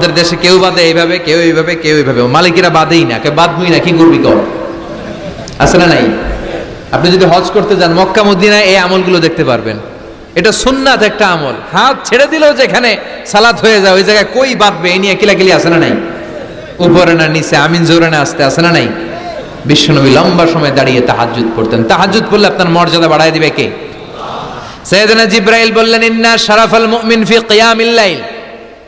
আমাদের দেশে কেউ বাদে এইভাবে, কেউ এইভাবে কেউ এইভাবে। মালিকেরা বাদেই না কেউ বাদবই না, কি করবি কর? আছে না নাই? আপনি যদি হজ করতে যান, মক্কা, মদিনায় এই আমলগুলো দেখতে পারবেন। এটা সুন্নাত একটা আমল। হাত ছেড়ে দিলেও যেখানে সালাত হয়ে যায়, ওই জায়গায় কই বাঁধবে এই নিয়ে কিলাকিলি আছে না নাই? উপরে না নিচে, আমিন জোরে না আসতে, আছে না নাই? বিশ্বনবী লম্বা সময় দাঁড়িয়ে তাহাজ্জুদ পড়তেন। তাহাজ্জুদ পড়লে আপনার মর্যাদা বাড়ায় দিবে কে? সৈয়দনা জিব্রাইল বললেন, ইন্না শারাফাল মুমিন ফি কিয়ামিল লাইল।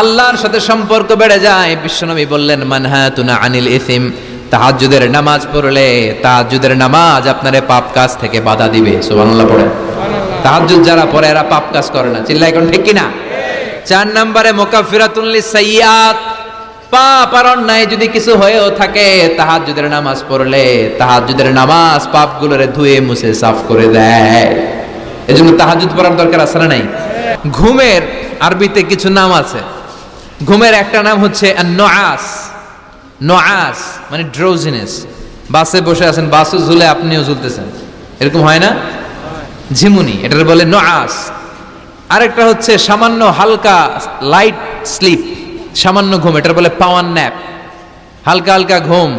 আল্লাহর সাথে সম্পর্ক বেড়ে যায়। বিশ্বনবী বললেন, মানহাতুনা আনিল ইসিম। তাহাজ্জুদের নামাজ পড়লে তাহাজ্জুদের নামাজ আপনারে পাপ কাজ থেকে বাধা দিবে। সুবহানাল্লাহ পড়ে তাহাজ্জুদ যারা পড়ে এরা পাপ কাজ করে না। চিল্লাই এখন ঠিক কিনা? চার নম্বরে মোকাফিরাতুল সাইয়াত পাপ আর অন্যায় যদি কিছু হয়েও থাকে, তাহাজ্জুদের নামাজ পড়লে তাহাজ্জুদের নামাজ পাপগুলোরে ধুয়ে মুছে সাফ করে দেয়। এজন্য তাহাজ্জুদ পড়ার দরকার আছে না নাই? ঘুমের আরবিতে কিছু নাম আছে। ঘুমের একটা নাম হচ্ছে নআস নআস মানে ড্রোজিনেস বাসে বসে আছেন বাসও ঝুলে আপনিও ঝুলতেছেন। এরকম হয় না? ঝিমুনি এটার বলে নআস আরেকটা হচ্ছে সামান্য হালকা লাইট স্লিপ সামান্য ঘুম এটার বলে পাওয়ার ন্যাপ হালকা হালকা ঘুম।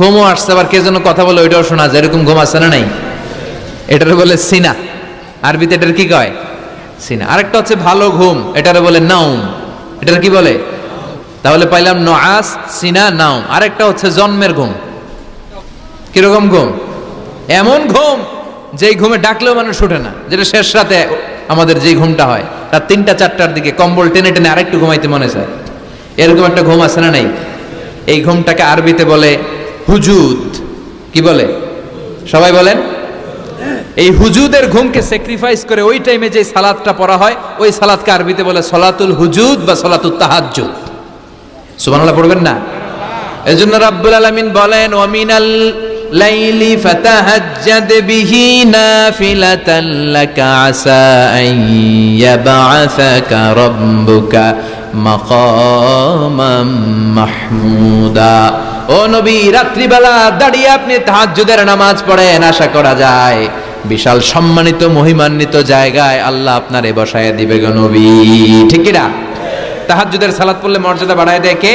ঘুমও আসছে, আবার কে যেন কথা বলে ওইটাও শোনা যায়। এরকম ঘুম আসছে না নাই? এটার বলে সিনা। আরবিতে এটার কি কয়? সিনা। আরেকটা হচ্ছে ভালো ঘুম এটার বলে নাউম এটার কি বলে? তাহলে পাইলাম নআস সিনা নাউম আরেকটা হচ্ছে জন্মের ঘুম। কীরকম ঘুম? এমন ঘুম যেই ঘুমে ডাকলেও মানুষ ওঠে না, যেটা শেষ রাতে আমাদের যেই ঘুমটা হয়। রাত তিনটা, চারটার দিকে কম্বল টেনে টেনে আরেকটু ঘুমাইতে মনে চায়। এরকম একটা ঘুম আছে না নাই? এই ঘুমটাকে আরবিতে বলে হুজুদ। কি বলে? সবাই বলেন? এই হুজুদের ঘুমকে স্যাক্রিফাইস করে ওই টাইমে যে সালাদটা পড়া হয়, ওই সালাদকে আরবিতে বলে সলাতুল হুজুদ বা সলাতুল তাহাজ্জুদ। সুবহানাল্লাহ, পড়বেন না? এজন্য রাব্বুল আলামিন বলেন ওয়ামিনাল লাইলি ফাতাহাজ্জাদ বিহি নাফিলাতান লাকা আসা আন ইয়াবআসাকা রাব্বুকা মাকামাম মাহমুদা। ও নবী, রাত্রিবেলা দাঁড়িয়ে আপনি তাহাজ্জুদের নামাজ পড়েন, আশা করা যায়। বিশাল সম্মানিত, মহিমান্বিত জায়গায় আল্লাহ আপনারে বসায় দিবে ঠিক কি না তাহাজ্জুদের সালাত পড়লে মর্যাদা বাড়ায় দেয় কে?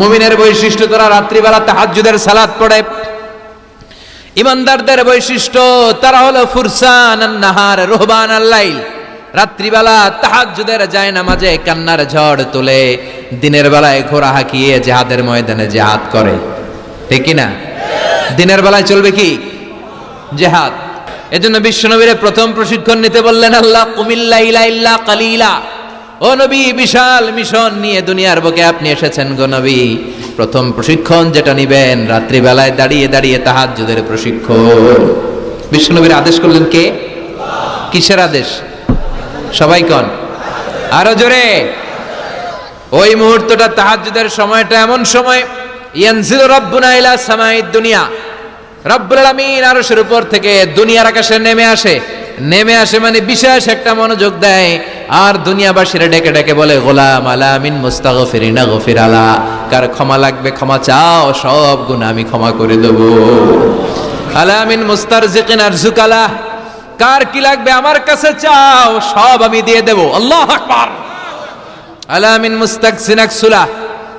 মুমিনের বৈশিষ্ট্য তারা রাত্রিবেলা তাহাজ্জুদের সালাত পড়ে। ইমানদারদের বৈশিষ্ট্য তারা হলো ফুরসান নাহার, রোহবান আল্লাইল রাত্রিবেলা তাহাজ্জুদের যায় নামাজে কান্নার ঝড় তুলে, দিনের বেলায় ঘোড়া হাঁকিয়ে জেহাদের ময়দানে জেহাদ করে। ঠিক কি না দিনের বেলায় চলবে কি? জেহাদ। এজন্য বিশ্বনবীরে প্রথম প্রশিক্ষণ নিতে বললেন আল্লাহ কুমিল্লা ইলা ইল্লা কালিলা। ও নবী, বিশাল মিশন নিয়ে দুনিয়ার বুকে আপনি এসেছেন গো নবী। প্রথম প্রশিক্ষণ যেটা নিবেন, রাত্রিবেলায় দাঁড়িয়ে দাঁড়িয়ে তাহাজ্জুদের প্রশিক্ষণ। বিশ্বনবীর আদেশ করলেন কে? কিসের আদেশ? সবাই কন? আরও জোরে। ওই মুহূর্তটা তাহাজ্জুদের সময়টা এমন সময়, ইয়ানজিলু রাব্বুনা ইলা দুনিয়া রব্বুল আলামিন আরশের উপর থেকে দুনিয়ার আকাশে নেমে আসে। নেমে আসে মানে বিশেষ একটা মনোযোগ দেয়। আর দুনিয়াবাসীরা ডেকে ডেকে বলে, গোলাম আলামিন মুস্তাগফিরিনা গফির আলা। কার ক্ষমা লাগবে, ক্ষমা চাও, সব গুণ আমি ক্ষমা করে দেব। আলামিন মুস্তারজিকিন আরজুকালা। কার কি লাগবে আমার কাছে চাও, সব আমি দিয়ে দেব। আল্লাহ আকবার। মুস্তাক সিনাকসুলা